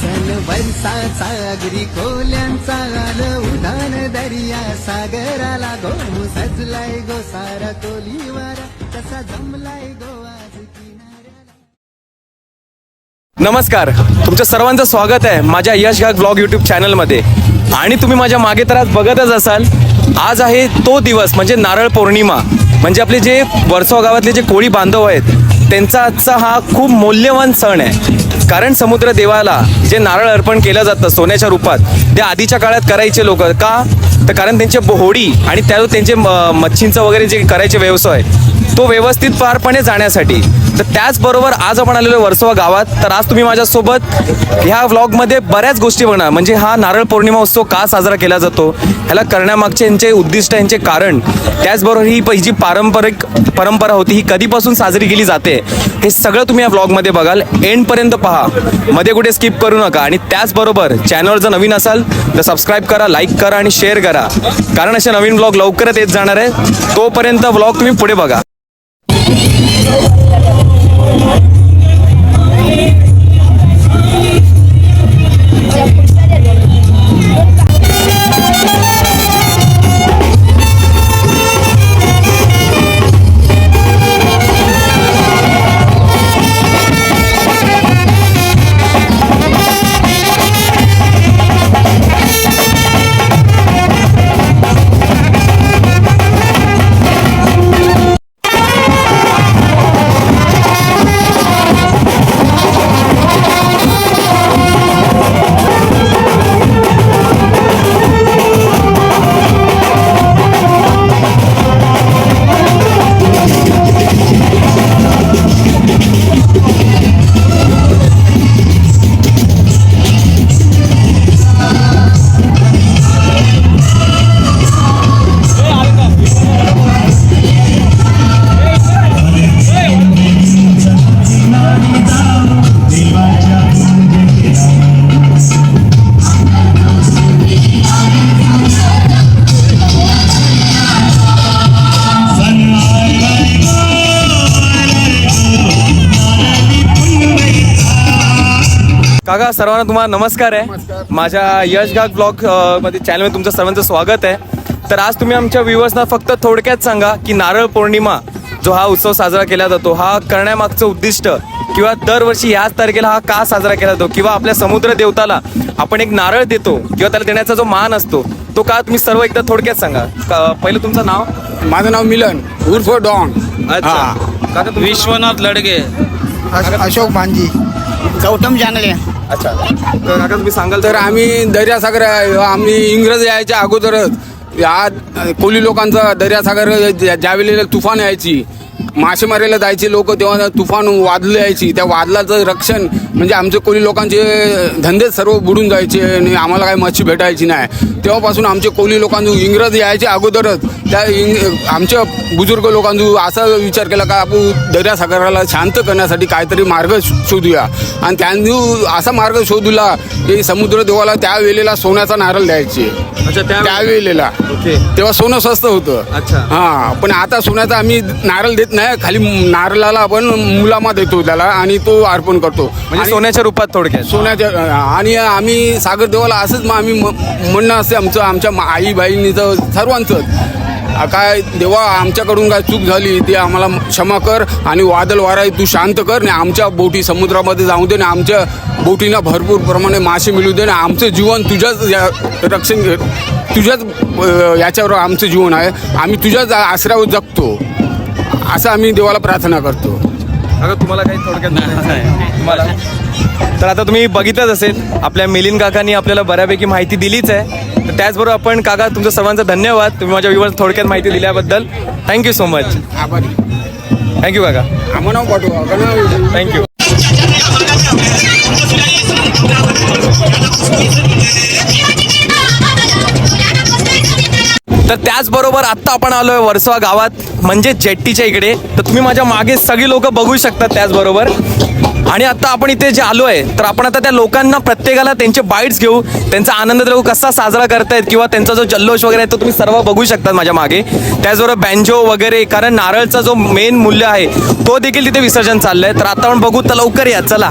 सन वर्षाचा अगरी कोल्यांचा आल उदान दर्या सागराला गो सजलाय गो सारा कोलीवारा तसा जमलाय गो नमस्कार तुमच्या सर्वांचं स्वागत आहे माझ्या यश घाग ब्लॉग यूट्यूब चॅनलमध्ये. आणि तुम्ही माझ्या मागे तर आज बघतच असाल आज आहे तो दिवस म्हणजे नारळ पौर्णिमा. म्हणजे आपले जे वर्सो गावातले जे कोळी बांधव आहेत त्यांचा आजचा हा खूप मौल्यवान सण आहे. कारण समुद्र देवाला जे नारळ अर्पण केलं जातं सोन्याच्या रूपात ते आधीच्या काळात करायचे लोक का? तर कारण त्यांचे होडी आणि त्या त्यांचे म- मच्छींचं वगैरे जे करायचे व्यवसाय तो व्यवस्थित पारपणे जाण्यासाठी. तर त्याचबरोबर आज आपण आलेलो वर्सोवा गावात तर आज तुम्ही माझ्यासोबत ह्या व्लॉगमध्ये बऱ्याच गोष्टी बघणार. म्हणजे हा नारळ पौर्णिमा उत्सव का साजरा केला जातो? ह्याला करण्यामागचे यांचे उद्दिष्ट यांचे कारण त्याचबरोबर ही पहिली पारंपरिक परंपरा होती ही कधीपासून साजरी केली जाते हे सगळं तुम्ही या व्लॉगमध्ये बघाल. एंडपर्यंत पहा. मध्ये कुठे स्किप करू नका. आणि त्याचबरोबर चॅनलवर जर नवीन असाल तर सबस्क्राईब करा लाईक करा आणि शेअर करा. कारण असे नवीन ब्लॉग लवकरच येत जाणार आहे. तोपर्यंत ब्लॉग तुम्ही पुढे बघा. काका सर्वांना तुम्हाला नमस्कार आहे. माझ्या यश घाग ब्लॉगमध्ये चॅनलमध्ये तुमचं सर्वांचं स्वागत आहे. तर आज तुम्ही आमच्या व्ह्युअर्सना फक्त थोडक्यात सांगा की नारळ पौर्णिमा जो हा उत्सव साजरा केला जातो हा करण्यामागचं उद्दिष्ट किंवा दरवर्षी याच तारखेला हा का साजरा केला जातो किंवा आपल्या समुद्र देवताला आपण एक नारळ देतो किंवा त्याला देण्याचा जो मान असतो तो का तुम्ही सर्व एकदा थोडक्यात सांगा? का- पहिलं तुमचं नाव? माझं नाव मिलन उर्फ डॉन. अच्छा. विश्वनाथ लडगे अशोक भांजी. गौतम जांगले अच्छा. तर काका तुम्ही सांगाल तर आम्ही दर्यासागर आम्ही इंग्रज यायच्या अगोदरच या कोली लोकांचा दर्यासागर ज्या- ज्यावेळेला तुफान यायची मासेमारीला जायचे लोक तेव्हा तुफान वादलं यायची. त्या वादलाचं रक्षण म्हणजे आमचे कोली लोकांचे धंदे सर्व बुडून जायचे आणि आम्हाला काही मच्छी भेटायची नाही. तेव्हापासून आमचे कोली लोकांजू इंग्रज यायच्या अगोदरच. त्या इंग आमच्या बुजुर्ग लोकांजू असा विचार केला का आपण दर्यासागराला शांत करण्यासाठी काहीतरी मार्ग शोधूया. आणि त्यांनी असा मार्ग शोधला की समुद्र देवाला त्या वेळेला सोन्याचा नारळ द्यायचे. अच्छा त्या त्यावेळेला ओके. तेव्हा सोनं स्वस्त होतं. अच्छा. हा पण आता सोन्याचा आम्ही नारळ देत नाही खाली नारळाला आपण मुलामा देतो त्याला आणि तो अर्पण करतो. म्हणजे सोन्याच्या रूपात थोडक्यात. सोन्याच्या आणि आम्ही सागर देवाला असंच मग आम्ही म्हणणं असते आमचं आमच्या आई बहिणीचं सर्वांचंच काय देवा आमच्याकडून काय चूक झाली ती आम्हाला क्षमा कर आणि वादळ वारा तू शांत कर आणि आमच्या बोटी समुद्रामध्ये जाऊ दे आणि आमच्या बोटींना भरपूर प्रमाणे मासे मिळू दे आणि आमचं जीवन तुझ्याच या रक्षण तुझ्याच याच्यावर आमचं जीवन आहे. आम्ही तुझ्याच आश्रयावर जगतो. असं आम्ही देवाला प्रार्थना करतो. काका तुम्हाला काही थोडक्यात तुम्हाला? तर आता तुम्ही बघितलंच असेल आपल्या मिलिंद काकांनी आपल्याला बऱ्यापैकी माहिती दिलीच आहे. तर त्याचबरोबर आपण काका तुमचं सर्वांचा धन्यवाद. तुम्ही माझ्या विवर थोडक्यात माहिती दिल्याबद्दल. थँक्यू सो मच आभारी. थँक्यू काका. आम्हाला थँक्यू तर त्याचबरोबर आत्ता आपण आलोय वर्सवा गावात. म्हणजे जेट्टीच्या इकडे. तर तुम्ही माझ्या मागे सगळी लोक बघू शकतात त्याचबरोबर. आणि आता आपण इथे जे आलो आहे तर आपण आता त्या लोकांना प्रत्येकाला त्यांचे बाईट्स घेऊ. त्यांचा आनंद लोक कसा साजरा करतायत किंवा त्यांचा जो जल्लोष वगैरे आहे तो तुम्ही सर्व बघू शकतात माझ्या मागे. त्याचबरोबर बँजो वगैरे कारण नारळचा जो मेन मूल्य आहे तो देखील तिथे विसर्जन चाललंय. तर आता आपण बघू तर लवकर या. चला.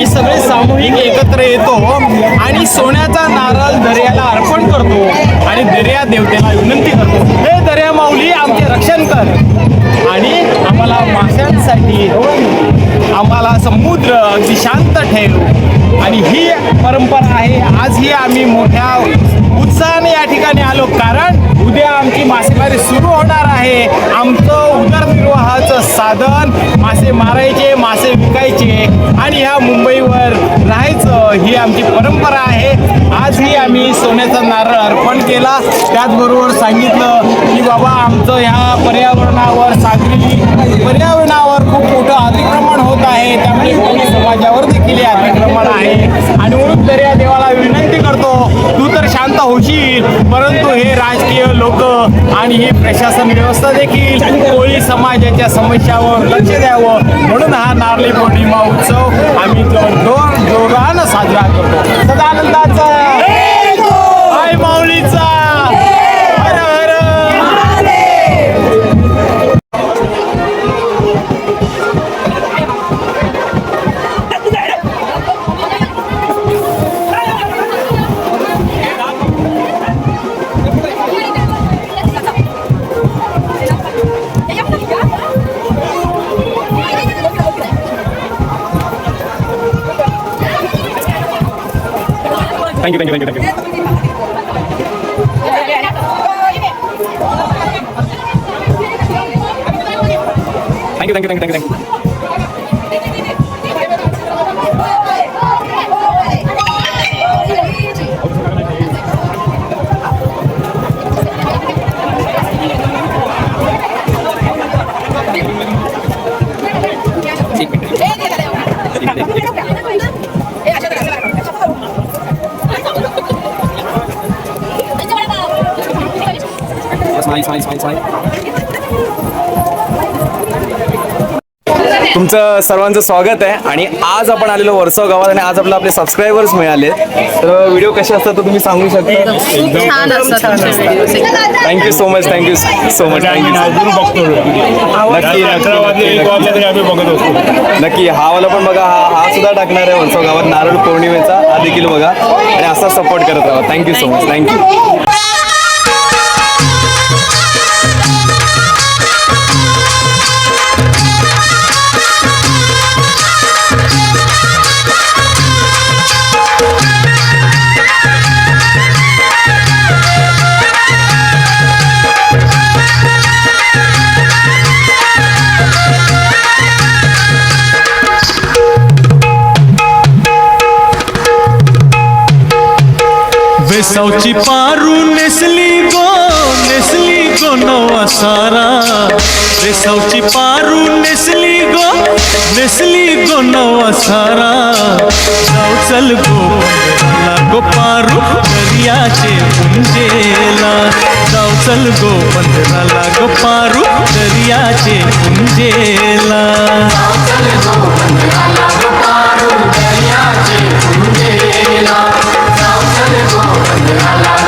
आम्ही सगळे सामूहिक एकत्र येतो आणि सोन्याचा नारळ दर्याला अर्पण करतो आणि दर्या देवतेला विनंती करतो. हे दर्या माऊली आमचे रक्षण कर. आणि आम्हाला माशांसाठी आम्हाला समुद्र अगदी शांत ठेव. आणि ही परंपरा आहे आजही आम्ही मोठ्या उत्साहाने या ठिकाणी आलो. कारण उद्या आमची मासेमारी सुरू होणार आहे. आमचं उदरनिर्वाहाचं साधन मासे मारायचे मासे विकायचे आणि ह्या मुंबईवर राहायचं ही आमची परंपरा आहे. आजही आम्ही सोन्याचा नारळ अर्पण केला. त्याचबरोबर सांगितलं की बाबा आमचं ह्या पर्यावरणावर सागरी पर्यावरणावर खूप मोठं अतिक्रमण होत आहे. त्यामुळे समाजावर देखील अतिक्रमण आहे. आणि म्हणून तरी या देवाला विनंती शांत होशील परंतु हे राजकीय लोक आणि ही प्रशासन व्यवस्था देखील कोळी समाजाच्या समस्यावर लक्ष द्यावं म्हणून हा नारळी पौर्णिमा उत्सव आम्ही जोर जोर जोरानं साजरा करतो. सदानंदाचा. माऊलीचा. Thank you thank you thank you thank you Thank you, thank you, thank you, thank you. तुमचं सर्वांचं स्वागत आहे. आणि आज आपण आलेलो वर्सव गावात आणि आज आपल्याला आपले सबस्क्रायबर्स मिळाले. तर व्हिडिओ कसे असतात तर तुम्ही सांगू शकता. Thank you so much thank you so much thank you नक्की हा वाला पण बघा हा हा सुद्धा टाकणार आहे वर्सव गावात. नारळ पौर्णिमेचा हा देखील बघा. आणि असा सपोर्ट करत राहा. Thank you so much thank you चौची पारू नेसली गो नेसली गो नवा सारा. रे रेसावची पारू नेसली गो नेसली गो नवा सारा. जाऊ चल गो गो पारू दर्याचे उंजेला. जाऊ चल गो बंदराला गो पारू दर्याचे पुंजेला चल गो बंदराला गो पारू दर्याचे पुंजेला Dale, dale.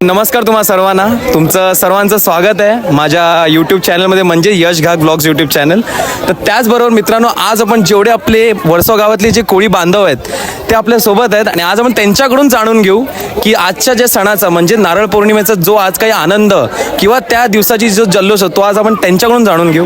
नमस्कार तुम्हा सर्वांना. तुमचं सर्वांचं स्वागत आहे माझ्या यूट्यूब चॅनलमध्ये म्हणजे Yash Ghag blogs YouTube channel तर त्याचबरोबर मित्रांनो आज आपण जेवढे आपले वर्सो गावातले जे कोळी बांधव आहेत ते आपल्यासोबत आहेत आणि आज आपण त्यांच्याकडून जाणून घेऊ की आजच्या ज्या सणाचा म्हणजे नारळ पौर्णिमेचा जो आज काही आनंद किंवा त्या दिवसाची जो जल्लोष होतो तो आज आपण त्यांच्याकडून जाणून घेऊ.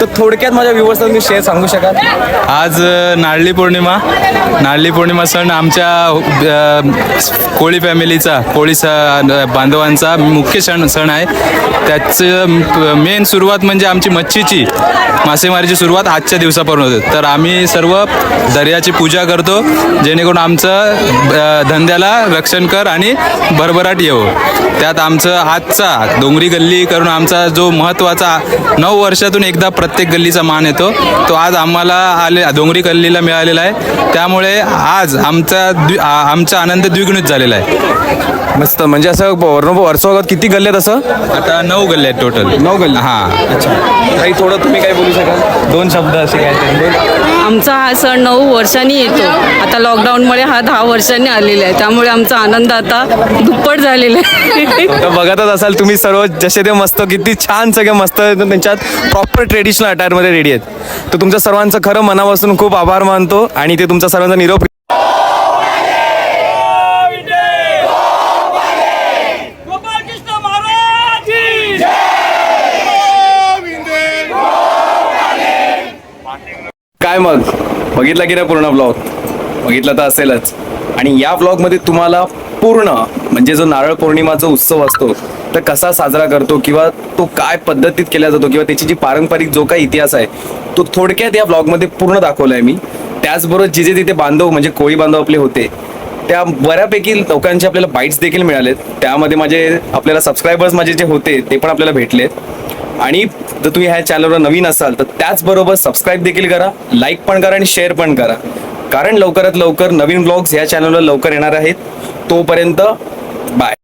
तर थोडक्यात माझ्या व्ह्युअर्स तुम्ही शेअर सांगू शकाल? आज नारळी पौर्णिमा. नारळी पौर्णिमा सण आमच्या कोळी फॅमिलीचा कोळी स बांधवांचा मुख्य सण सण आहे. त्याचं मेन सुरुवात म्हणजे आमची मच्छीची मासेमारीची सुरुवात आजच्या दिवसापासून होते. तर आम्ही सर्व दर्याची पूजा करतो जेणेकरून आमचं धंद्याला रक्षण कर आणि भरभराट येऊ त्यात आमचं आजचा डोंगरी गल्ली करून आमचा जो महत्त्वाचा नऊ वर्षातून एकदा प्रत्येक गल्लीचा मान येतो. तो आज आम्हाला आले डोंगरी गल्लीला मिळालेला आहे. त्यामुळे आज आमचा द्वि आमचा आनंद द्विगुणित झालेला आहे. मस्त म्हणजे असं वर्ण वर्सो गावात किती गल्ले आहेत असं? आता नऊ गल्ले आहेत टोटल नऊ गल्ली? हां. अच्छा. काही थोडं तुम्ही काय बोलू शकाल? दोन शब्द असे काय. आमचा हा सण नऊ वर्षांनी येतो. आता लॉकडाऊनमुळे हा दहा वर्षांनी आलेला आहे. त्यामुळे आमचा आनंद आता दुप्पट झालेला आहे. तर बघतच असाल तुम्ही सर्व जसे ते मस्त किती छान सगळे मस्त त्यांच्यात प्रॉपर ट्रेडिशनल अटायरमध्ये रेडी आहेत. तर तुमचं सर्वांचं खरं मनापासून खूप आभार मानतो आणि ते तुमचा सर्वांचा निरोप काय मग? बघितला की नाही पूर्ण ब्लॉग बघितला तर असेलच. आणि या ब्लॉगमध्ये तुम्हाला पूर्ण म्हणजे जो नारळ पौर्णिमाचा उत्सव असतो तर कसा साजरा करतो किंवा तो काय पद्धतीत केला जातो किंवा त्याची जी पारंपरिक जो काही इतिहास आहे तो थोडक्यात या ब्लॉगमध्ये पूर्ण दाखवला आहे मी. त्याचबरोबर जे जे तिथे बांधव म्हणजे कोळी बांधव आपले होते त्या बऱ्यापैकी लोकांचे आपल्याला बाईट्स देखील मिळालेत. त्यामध्ये माझे आपल्याला सबस्क्रायबर्स माझे जे होते ते पण आपल्याला भेटलेत. आणि जर तुम्ही ह्या चॅनलवर नवीन असाल तर त्याचबरोबर सबस्क्राईब देखील करा लाईक पण करा आणि शेअर पण करा. कारण लवकरात लवकर नवीन ब्लॉग्स ह्या चॅनलवर लवकर येणार आहेत. तोपर्यंत बाय